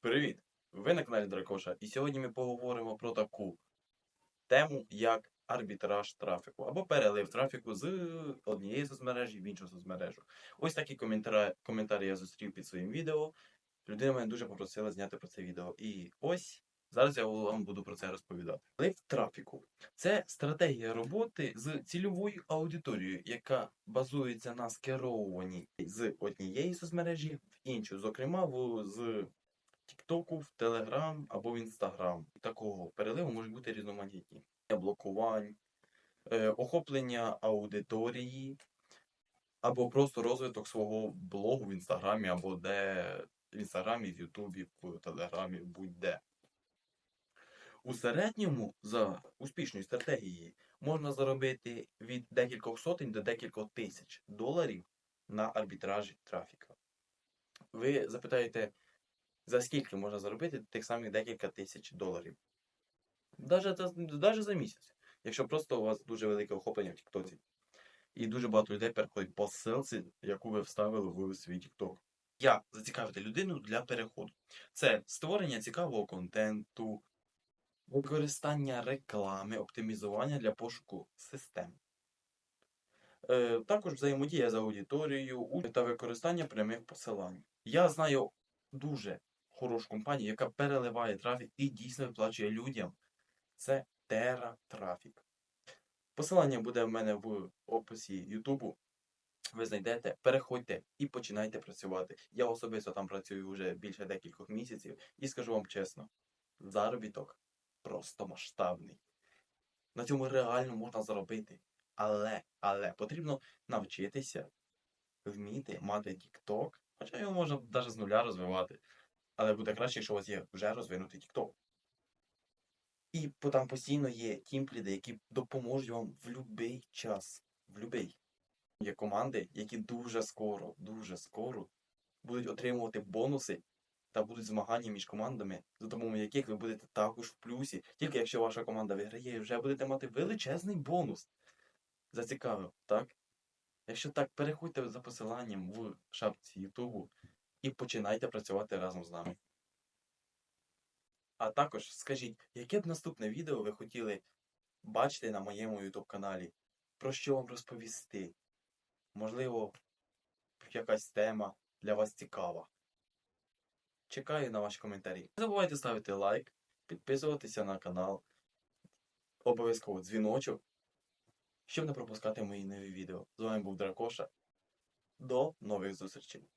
Привіт! Ви на каналі Дракоша, і сьогодні ми поговоримо про таку тему, як арбітраж трафіку або перелив трафіку з однієї соцмережі в іншу соцмережу. Ось такі коментарі, я зустрів під своїм відео. Людина мене дуже попросила зняти про це відео. І ось зараз я вам буду про це розповідати. Перелив трафіку це стратегія роботи з цільовою аудиторією, яка базується на скеровуванні з однієї соцмережі в іншу, зокрема в, з Тіктоку, в Телеграм або в Інстаграм. Такого переливу можуть бути різноманітні. Блокувань, е, охоплення аудиторії, або просто розвиток свого блогу в Інстаграмі, або де в Інстаграмі, в Ютубі, в Телеграмі, будь-де. У середньому за успішною стратегією можна заробити від декількох сотень до декількох тисяч доларів на арбітражі трафіка. Ви запитаєте, за скільки можна заробити тих самих декілька тисяч доларів? Даже, за- за місяць, якщо просто у вас дуже велике охоплення в Тіктоці. І дуже багато людей переходять по ссылці, яку ви вставили в свій Тікток. Як зацікавити людину для переходу? Це створення цікавого контенту, використання реклами, оптимізування для пошуку систем. Е, також взаємодія з аудиторією та використання прямих посилань. Я знаю дуже хорошу компанію, яка переливає трафік і дійсно виплачує людям. Це Terra Traffic. Посилання буде в мене в описі Ютубу. Ви знайдете, переходьте і починайте працювати. Я особисто там працюю вже більше декількох місяців і скажу вам чесно, заробіток просто масштабний. На цьому реально можна заробити. Але, але потрібно навчитися вміти мати TikTok, хоча його можна навіть з нуля розвивати. Але буде краще, якщо у вас є вже розвинутий TikTok. І там постійно є тімпліди, які допоможуть вам в будь-який час. В будь-який. Є команди, які дуже скоро, дуже скоро будуть отримувати бонуси та будуть змагання між командами, за допомогою яких ви будете також в плюсі. Тільки якщо ваша команда виграє, вже будете мати величезний бонус. Зацікавив, так? Якщо так, переходьте за посиланням в шапці Ютубу і починайте працювати разом з нами. А також скажіть, яке б наступне відео ви хотіли бачити на моєму YouTube каналі? Про що вам розповісти? Можливо, якась тема для вас цікава. Чекаю на ваші коментарі. Не забувайте ставити лайк, підписуватися на канал, обов'язково дзвіночок, щоб не пропускати мої нові відео. З вами був Дракоша. До нових зустрічей!